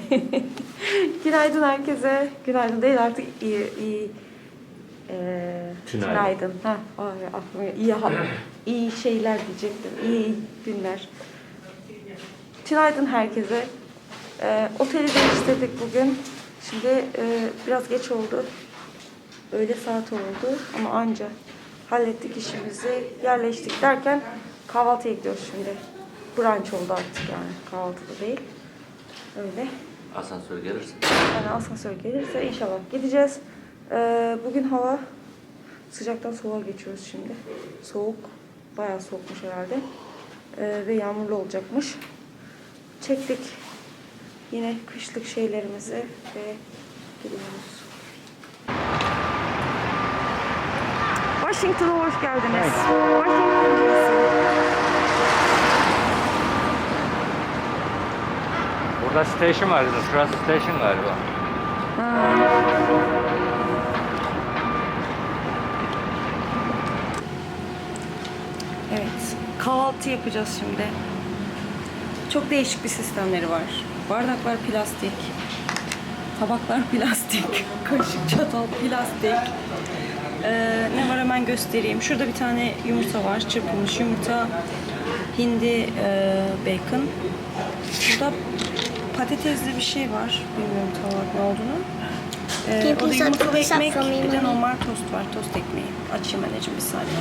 Günaydın herkese. Günaydın değil artık iyi iyi eee Tünaydın. günaydın. Ha, ay, aklıma iyi iyi şeyler diyecektim. İyi günler. Günaydın herkese. Eee oteli değiştirdik bugün. Şimdi eee, biraz geç oldu. Öğle saat oldu ama anca hallettik işimizi. Yerleştik derken kahvaltıya gidiyoruz şimdi. Brunch oldu artık yani kahvaltıda değil. Öyle. Asansör gelirse. Yani asansör gelirse inşallah gideceğiz. Ee, bugün hava sıcaktan soğuğa geçiyoruz şimdi. Soğuk, bayağı soğukmuş herhalde. Ee, ve yağmurlu olacakmış. Çektik yine kışlık şeylerimizi ve gidiyoruz. Washington'a hoş geldiniz. Washington Burada station var. Şurası station galiba. Evet, kahvaltı yapacağız şimdi. Çok değişik bir sistemleri var. Bardaklar plastik, tabaklar plastik, kaşık çatal plastik. Ee, ne var hemen göstereyim. Şurada bir tane yumurta var, çırpılmış yumurta, hindi e, bacon. Burada patatesli bir şey var. Bilmiyorum tam olarak ne olduğunu. Ee, o da yumurtalı ekmek, bir de normal tost var, tost ekmeği. Açayım anneciğim bir saniye.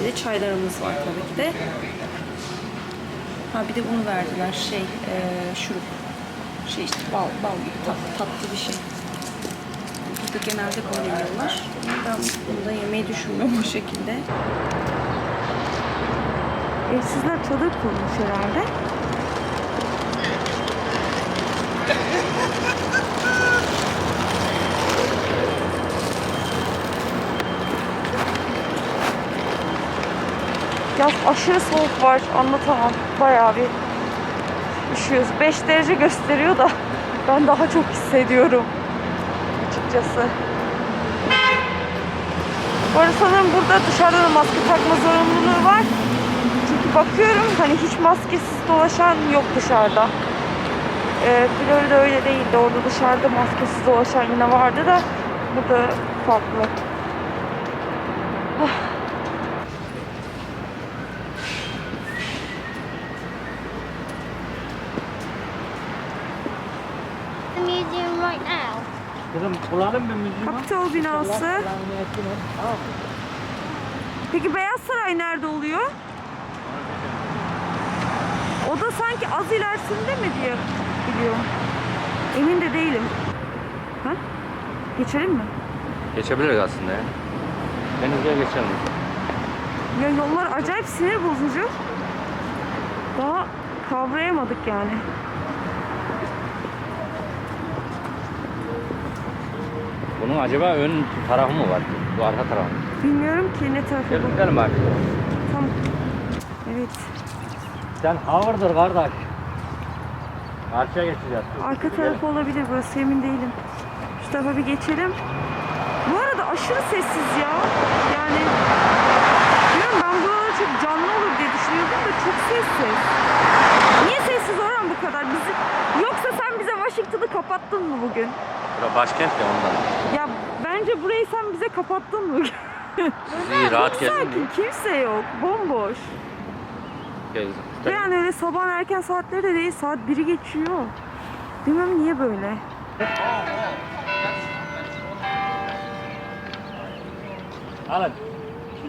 Bir de çaylarımız var tabii ki de. Ha bir de bunu verdiler şey e, şurup. Şey işte bal, bal gibi tat, tatlı bir şey. Burada genelde böyle yiyorlar. Ben bunu da yemeyi düşünmüyorum bu şekilde. Evsizler çadır kurmuş herhalde. Yaz aşırı soğuk var anlatamam. Bayağı bir üşüyoruz. 5 derece gösteriyor da ben daha çok hissediyorum açıkçası. Bu arada sanırım burada dışarıda da maske takma zorunluluğu var. Çünkü bakıyorum hani hiç maskesiz dolaşan yok dışarıda. Ee, Florida öyle değildi. Orada dışarıda maskesiz dolaşan yine vardı da burada farklı. the Kızım bulalım mı müziği? Kapitol binası. Peki Beyaz Saray nerede oluyor? O da sanki az ilerisinde mi diye biliyorum. Emin de değilim. Ha? Geçelim mi? Geçebiliriz aslında ya. Denizli'ye geçelim. Ya yollar acayip sinir bozucu. Daha kavrayamadık yani. Bunun acaba ön tarafı mı var? Bu arka tarafı mı? Bilmiyorum ki ne tarafa Gel bu. gidelim abi. Tamam. Evet. Sen havırdır kardeş. Karşıya geçeceğiz. Arka tarafı olabilir burası emin değilim. Şu tarafa bir geçelim. Bu arada aşırı sessiz ya. Yani bilmiyorum ben buralar çok canlı olur diye düşünüyordum da çok sessiz. Niye sessiz Orhan bu kadar? Bizi... Washington'ı kapattın mı bugün? Bura başkent ya ondan. Ya bence burayı sen bize kapattın mı bugün? Siz iyi rahat gezin. Sakin kimse yok. Bomboş. Ve kızım. yani öyle sabahın erken saatleri de değil. Saat 1'i geçiyor. Bilmem niye böyle. Alın.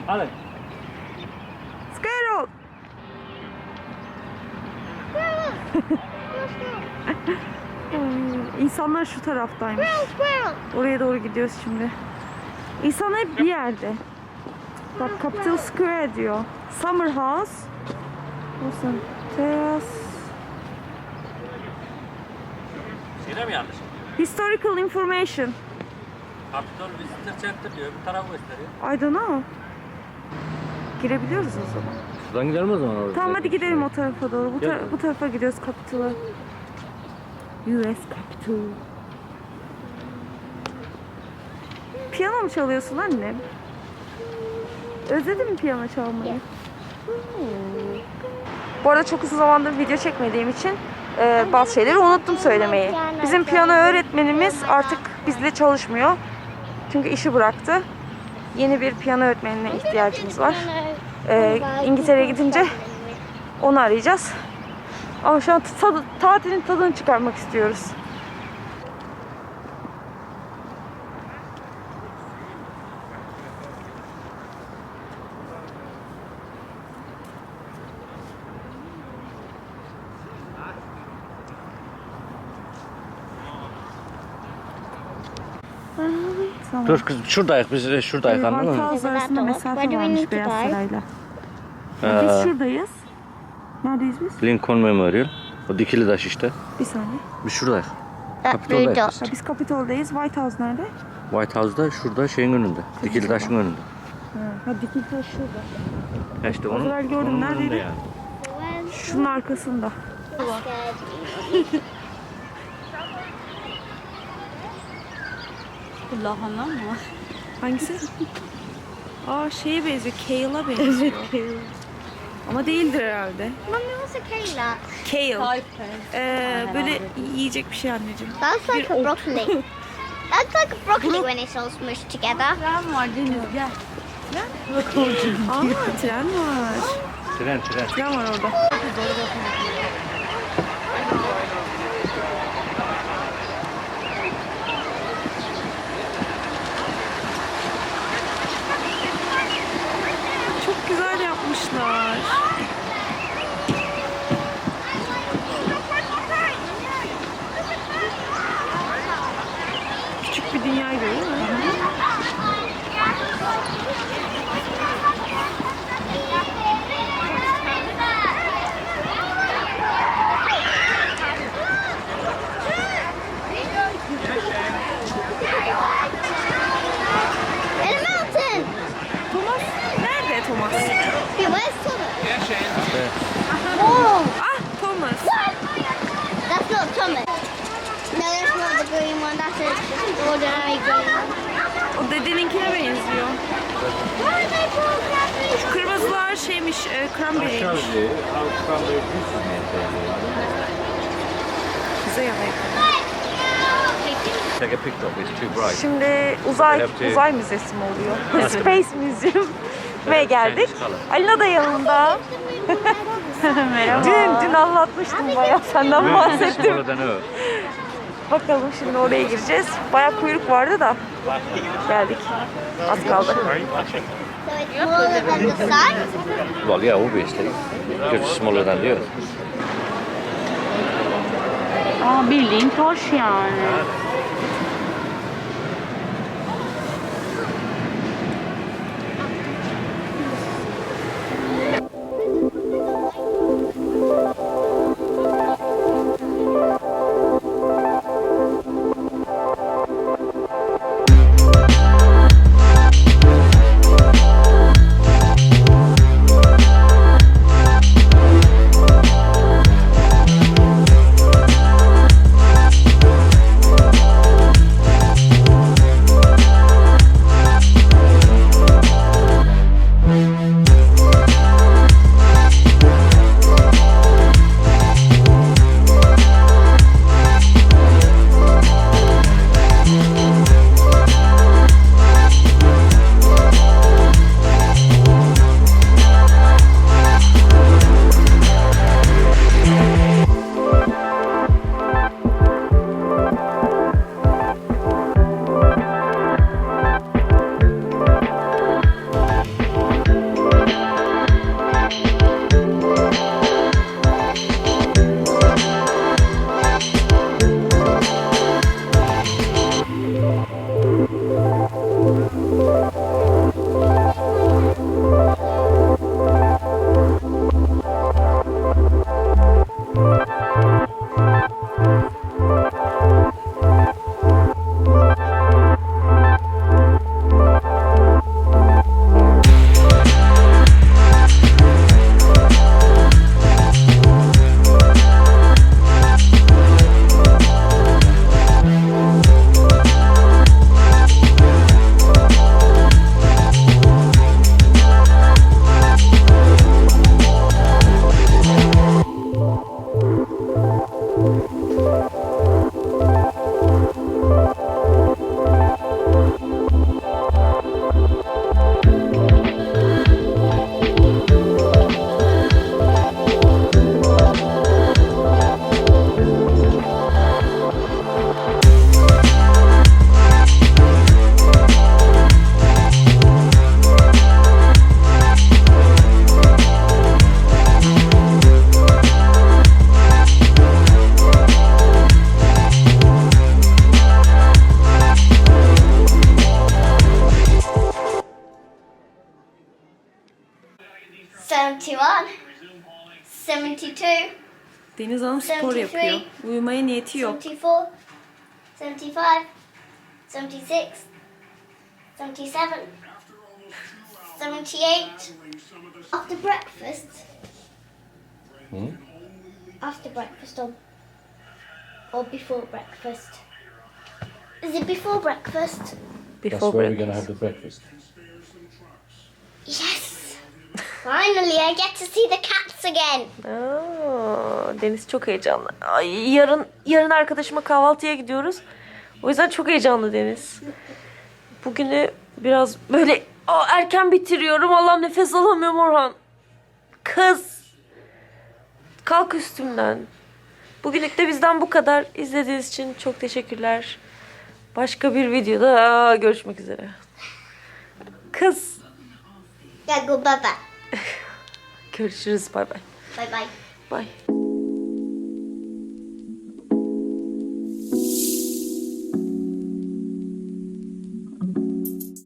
Alın. Skyroll. İnsanlar şu taraftaymış. Oraya doğru gidiyoruz şimdi. İnsanlar hep bir yerde. Bak Capital Square diyor. Summer House. Olsun. Teras. Şeyde mi yanlış? Historical information. Capitol Visitor Center diyor. Bir tarafı gösteriyor. I don't know. Girebiliyoruz o zaman. Şuradan gidelim o zaman. Tamam hadi gidelim o tarafa doğru. Bu, tara- bu tarafa gidiyoruz Capitol'a. US Capitol. Piyano mu çalıyorsun annem? Özledin mi piyano çalmayı? Hmm. Bu arada çok uzun zamandır video çekmediğim için Ee, bazı şeyleri unuttum söylemeyi. Bizim piyano öğretmenimiz artık bizle çalışmıyor. Çünkü işi bıraktı. Yeni bir piyano öğretmenine ihtiyacımız var. Ee, İngiltere'ye gidince onu arayacağız. Ama şu an tatilin tadını çıkarmak istiyoruz. Tamam. Dur kız şuradayız biz de şuradayız anladın mı? Arasında mesafe varmış Beyaz? Saray'la. Ee, Biz şuradayız. Neredeyiz biz? Lincoln Memorial. O dikili taş işte. Bir saniye. Biz şuradayız. Kapitol'dayız. dot. Ha, biz Kapitol'dayız. White House nerede? White House'da şurada şeyin önünde. Dikili taşın önünde. Ha, Dikiltaş şurada. Ya işte onun, sefer gördüm. onun Neredeydi? önünde yani. Şunun arkasında. Lahana mı? Hangisi? Aa şeye benziyor. Kale'a benziyor. Ama değildir herhalde. Mommy, what's a Kayla? Kale. Ee, böyle yiyecek bir şey anneciğim. That's like a broccoli. That's like a broccoli when it's all smushed together. Tren var Deniz gel. Aa tren var. Tren tren. Tren var orada. O dedeninkine benziyor. Kırmızılar şeymiş, e, cranberry'miş. Bize yalayık. Take a picture. It's too bright. Şimdi uzay uzay müzesi mi oluyor? Space Museum. Ve geldik. Alina da yanında. Merhaba. Dün, dün anlatmıştım bayağı senden bahsettim. Bakalım şimdi oraya gireceğiz. Bayağı kuyruk vardı da. Geldik. Az kaldı. Smaller than the sun? Well, yeah, obviously. Because it's smaller than the Earth. Aa bildiğin taş yani. 72, Deniz Hanım spor 73. yapıyor. Uyumaya niyeti yok. 74, 75, 76, 77, 78. After breakfast. Hmm? After breakfast or, or before breakfast? Is it before breakfast? Before we're going to breakfast. Have the breakfast. Yes! Finally, I get to see the cats again. Aa, Deniz çok heyecanlı. Ay, yarın yarın arkadaşıma kahvaltıya gidiyoruz. O yüzden çok heyecanlı Deniz. Bugünü biraz böyle Aa, erken bitiriyorum. Allah'ım nefes alamıyorum Orhan. Kız. Kalk üstümden. Bugünlük de bizden bu kadar. İzlediğiniz için çok teşekkürler. Başka bir videoda görüşmek üzere. Kız. Yeah, go bye. Görüşürüz. Bay bay. Bye bye. Bay.